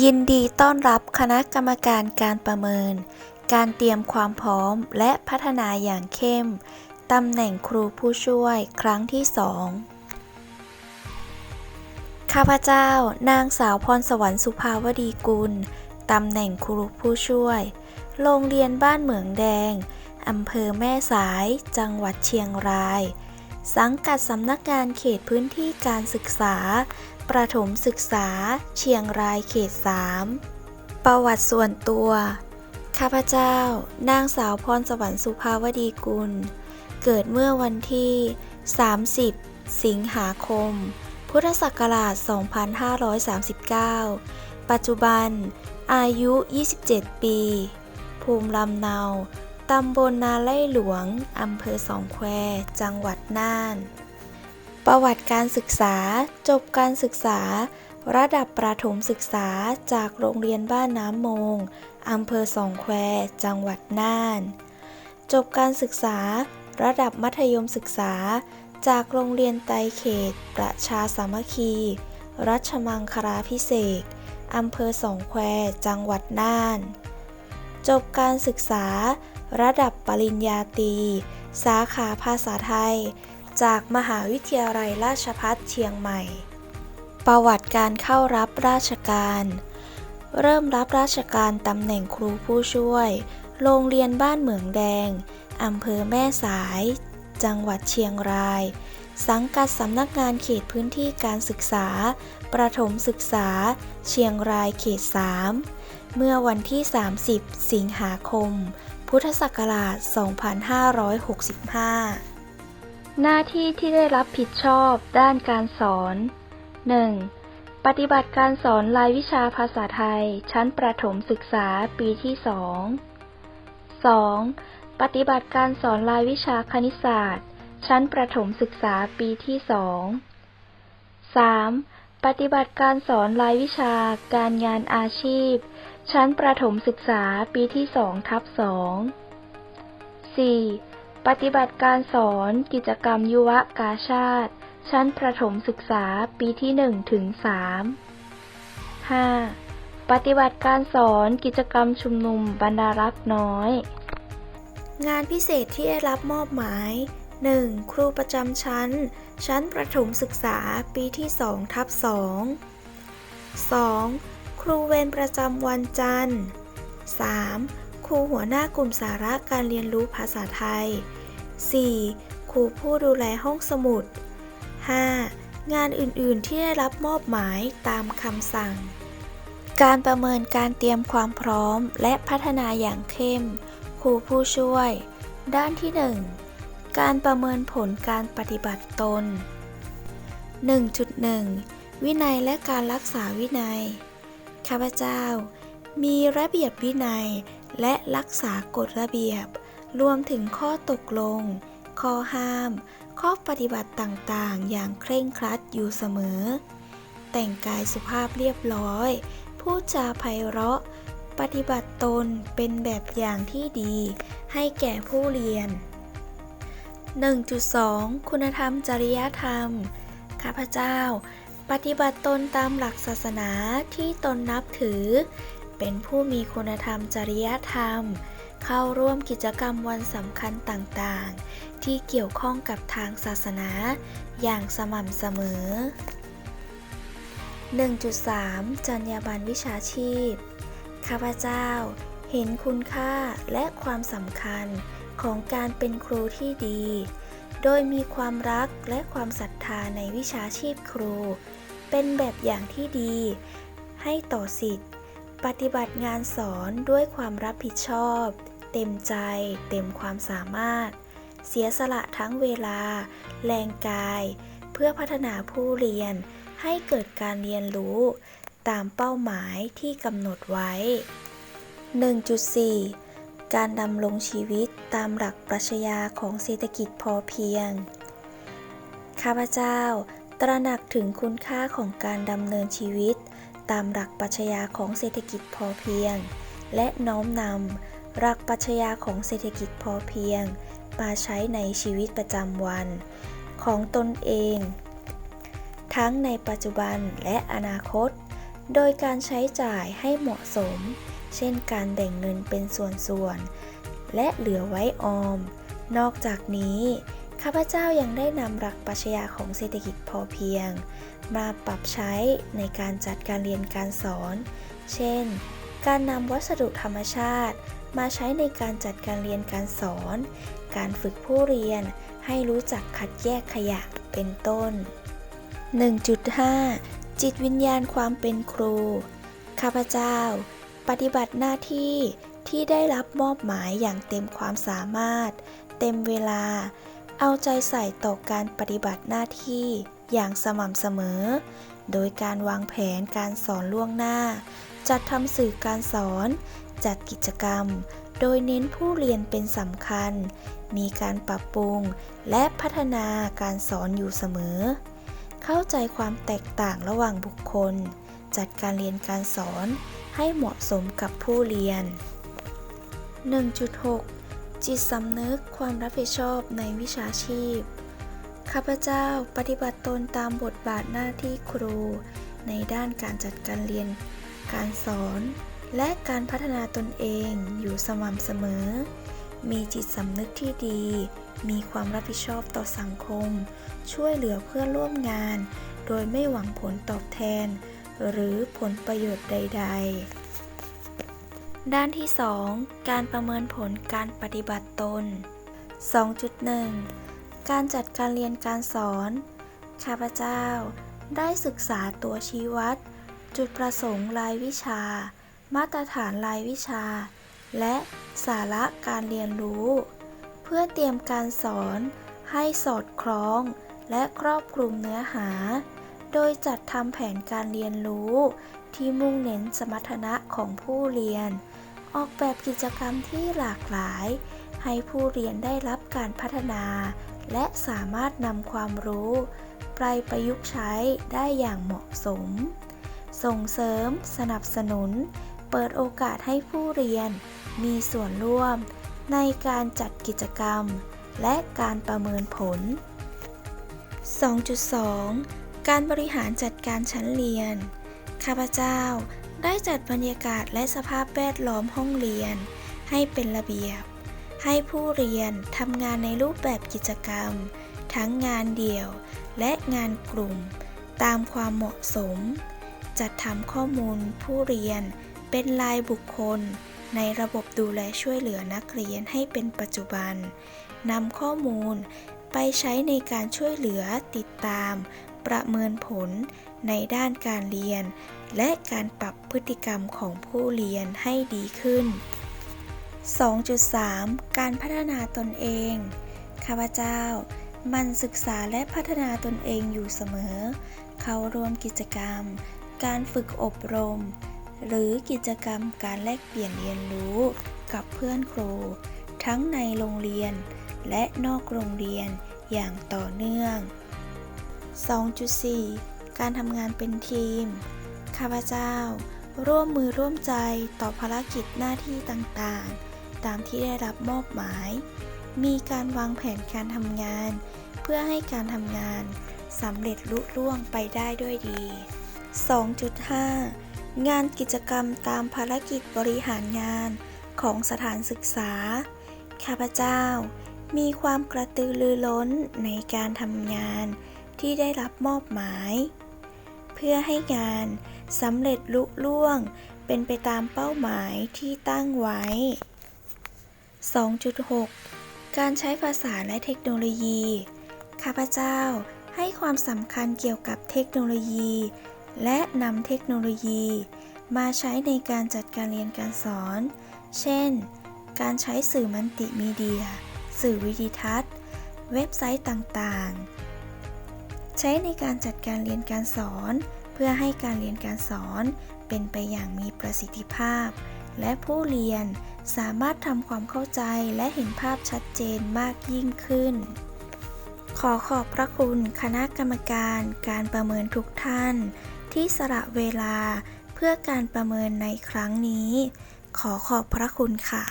ยินดีต้อนรับคณะกรรมการการประเมิน การเตรียมความพร้อมและพัฒนาอย่างเข้ม ตำแหน่งครูผู้ช่วยครั้งที่สองข้าพเจ้า นางสาวพรสวรรค์สุภาวดีกุล ตำแหน่งครูผู้ช่วย โรงเรียนบ้านเหมืองแดง อำเภอแม่สาย จังหวัดเชียงราย สังกัดสำนักงานเขตพื้นที่การศึกษา ประถมศึกษา เชียงรายเขต 3 ประวัติส่วนตัว ข้าพเจ้า นางสาวพรสวรรค์สุภาวดีกุล เกิดเมื่อวันที่ 30 สิงหาคม พุทธศักราช 2539 ปัจจุบัน อายุ 27 ปี ภูมิลำเนา ตำบลนาไล่หลวง อำเภอสองแคว จังหวัดน่าน ประวัติการศึกษา จบการศึกษา ระดับประถมศึกษาจากโรงเรียนบ้านน้ำมงอำเภอสองแคว จังหวัดน่าน จบการศึกษา ระดับมัธยมศึกษา จากโรงเรียนไตเขต ประชาสามัคคี รัชมังคลาพิเศษอำเภอสองแคว จังหวัดน่าน จบการศึกษา ระดับปริญญาตรี สาขาภาษาไทย จากมหาวิทยาลัยราชภัฏเชียงใหม่ ประวัติการเข้ารับราชการ เริ่มรับราชการตำแหน่งครูผู้ช่วย โรงเรียนบ้านเหมืองแดง อำเภอแม่สาย จังหวัดเชียงราย สังกัดสำนักงานเขตพื้นที่การศึกษา ประถมศึกษา เชียงรายเขต 3 เมื่อวันที่ 30 สิงหาคม พุทธศักราช 2565 หน้าที่ที่ได้รับผิดชอบด้านการสอน 1. ปฏิบัติการสอนรายวิชาภาษาไทย ชั้นประถมศึกษาปีที่2 2. ปฏิบัติการสอนรายวิชาคณิตศาสตร์ ชั้นประถมศึกษาปีที่2 3. ปฏิบัติการสอนรายวิชาการงานอาชีพ ชั้นประถมศึกษาปีที่2ทับ2 4. ปฏิบัติการสอนกิจกรรมยุวกาชาติ ชั้นประถมศึกษาปีที่1ถึง3 5. ปฏิบัติการสอนกิจกรรมชุมนุมบรรดารักน้อย งานพิเศษที่ได้รับมอบหมาย 1. ครูประจำชั้น ชั้นประถมศึกษาปีที่2ทับ2 2. ครูเวรประจำวันจันทร์ 3. ครูหัวหน้ากลุ่มสาระการเรียนรู้ภาษาไทย 4. ครูผู้ดูแลห้องสมุด 5. งานอื่นๆที่ได้รับมอบหมายตามคำสั่ง การประเมินการเตรียมความพร้อมและพัฒนาอย่างเข้ม ครูผู้ช่วย ด้านที่ 1 การประเมินผลการปฏิบัติตน 1.1 วินัยและการรักษาวินัย ข้าพเจ้า มีระเบียบวินัย และรักษากฎระเบียบ รวมถึงข้อตกลง ข้อห้าม ข้อปฏิบัติต่างๆ อย่างเคร่งครัดอยู่เสมอ แต่งกายสุภาพเรียบร้อย พูดจาไพเราะ ปฏิบัติตนเป็นแบบอย่างที่ดี ให้แก่ผู้เรียน 1.2 คุณธรรมจริยธรรม ข้าพเจ้า ปฏิบัติตนตามหลักศาสนาที่ตนนับถือ เป็นผู้มีคุณธรรมจริยธรรม เข้าร่วมกิจกรรมวันสำคัญต่างๆ ที่เกี่ยวข้องกับทางศาสนา อย่างสม่ำเสมอ 1.3 จรรยาบรรณวิชาชีพ ข้าพเจ้า เห็นคุณค่าและความสำคัญของการเป็นครูที่ดี โดยมีความรักและความศรัทธาในวิชาชีพครู เป็นแบบอย่างที่ดี ให้ต่อสิทธิ์ ปฏิบัติงานสอนด้วยความรับผิดชอบ เต็มใจ เต็มความสามารถ เสียสละทั้งเวลา แรงกาย เพื่อพัฒนาผู้เรียน ให้เกิดการเรียนรู้ ตามเป้าหมายที่กำหนดไว้ 1.4 การดำรงชีวิตตามหลักปรัชญาของเศรษฐกิจพอเพียง ข้าพเจ้า ตระหนักถึงคุณค่าของการดำเนินชีวิต ตามหลักปรัชญาของเศรษฐกิจพอเพียง และน้อมนำหลักปรัชญาของเศรษฐกิจพอเพียง มาใช้ในชีวิตประจำวัน ของตนเอง ทั้งในปัจจุบันและอนาคต โดยการใช้จ่ายให้เหมาะสม เช่นการแบ่งเงินเป็นส่วนๆและเหลือไว้ออม นอกจากนี้ ข้าพเจ้ายังได้นำหลักปรัชญาของเศรษฐกิจพอเพียง มาปรับใช้ในการจัดการเรียนการสอน เช่น การนำวัสดุธรรมชาติ มาใช้ในการจัดการเรียนการสอน การฝึกผู้เรียนให้รู้จักคัดแยกขยะเป็นต้น 1.5 จิตวิญญาณความเป็นครู ข้าพเจ้า ปฏิบัติหน้าที่ที่ได้รับมอบหมายอย่างเต็มความสามารถ เต็มเวลา เอาใจใส่ต่อการปฏิบัติหน้าที่อย่างสม่ำเสมอ โดยการวางแผนการสอนล่วงหน้า จัดทำสื่อการสอน จัดกิจกรรม โดยเน้นผู้เรียนเป็นสำคัญ มีการปรับปรุงและพัฒนาการสอนอยู่เสมอ เข้าใจความแตกต่างระหว่างบุคคล จัดการเรียนการสอนให้เหมาะสมกับผู้เรียน 1.6 จิตสำนึกความรับผิดชอบในวิชาชีพ ข้าพเจ้าปฏิบัติตนตามบทบาทหน้าที่ครู ในด้านการจัดการเรียน การสอน และการพัฒนาตนเองอยู่สม่ำเสมอ มีจิตสำนึกที่ดี มีความรับผิดชอบต่อสังคม ช่วยเหลือเพื่อนร่วมงาน โดยไม่หวังผลตอบแทน หรือผลประโยชน์ใด ๆ ด้านที่ 2 การประเมินผลการปฏิบัติตน 2.1 การจัดการเรียนการสอน ข้าพเจ้า ได้ศึกษาตัวชี้วัด จุดประสงค์รายวิชา มาตรฐานรายวิชา และสาระการเรียนรู้ เพื่อเตรียมการสอนให้สอดคล้อง และครอบคลุมเนื้อหา โดยจัดทำแผนการเรียนรู้ที่มุ่งเน้นสมรรถนะของผู้เรียน ออกแบบกิจกรรมที่หลากหลาย ให้ผู้เรียนได้รับการพัฒนา และสามารถนำความรู้ไปประยุกต์ใช้ได้อย่างเหมาะสม ส่งเสริม สนับสนุน เปิดโอกาสให้ผู้เรียน มีส่วนร่วม ในการจัดกิจกรรม และการประเมินผล 2.2 การบริหารจัดการชั้นเรียน ข้าพเจ้า ได้จัดบรรยากาศและสภาพแวดล้อมห้องเรียน ให้เป็นระเบียบ ให้ผู้เรียนทำงานในรูปแบบกิจกรรม ทั้งงานเดี่ยวและงานกลุ่ม ตามความเหมาะสม จัดทำข้อมูลผู้เรียนเป็นรายบุคคล ในระบบดูแลช่วยเหลือนักเรียนให้เป็นปัจจุบันนำข้อมูลไปใช้ในการช่วยเหลือติดตาม ประเมินผล ในด้านการเรียน และการปรับพฤติกรรมของผู้เรียนให้ดีขึ้น 2.3 การพัฒนาตนเอง ข้าพเจ้า มันศึกษาและพัฒนาตนเองอยู่เสมอ เข้าร่วมกิจกรรม การฝึกอบรม หรือกิจกรรมการแลกเปลี่ยนเรียนรู้กับเพื่อนครู ทั้งในโรงเรียน และนอกโรงเรียนอย่างต่อเนื่อง 2.4 การทำงานเป็นทีม ข้าพเจ้า ร่วมมือร่วมใจต่อภารกิจหน้าที่ต่างๆ ตามที่ได้รับมอบหมาย มีการวางแผนการทำงาน เพื่อให้การทำงานสำเร็จลุล่วงไปได้ด้วยดี 2.5 งานกิจกรรมตามภารกิจบริหารงานของสถานศึกษา ข้าพเจ้า มีความกระตือรือร้นในการทำงาน ที่ได้รับมอบหมาย เพื่อให้งานสำเร็จลุล่วงเป็นไปตามเป้าหมายที่ตั้งไว้ 2.6 การใช้ภาษาและเทคโนโลยี ข้าพเจ้าให้ความสำคัญเกี่ยวกับเทคโนโลยี และนำเทคโนโลยี มาใช้ในการจัดการเรียนการสอน เช่น การใช้สื่อมัลติมีเดีย สื่อวิดีทัศน์ เว็บไซต์ต่างๆ ใช้ในการจัดการเรียนการสอน เพื่อให้การเรียนการสอนเป็นไปอย่างมีประสิทธิภาพ และผู้เรียนสามารถทำความเข้าใจและเห็นภาพชัดเจนมากยิ่งขึ้น ขอขอบพระคุณคณะกรรมการการประเมินทุกท่าน ที่สละเวลาเพื่อการประเมินในครั้งนี้ ขอขอบพระคุณค่ะ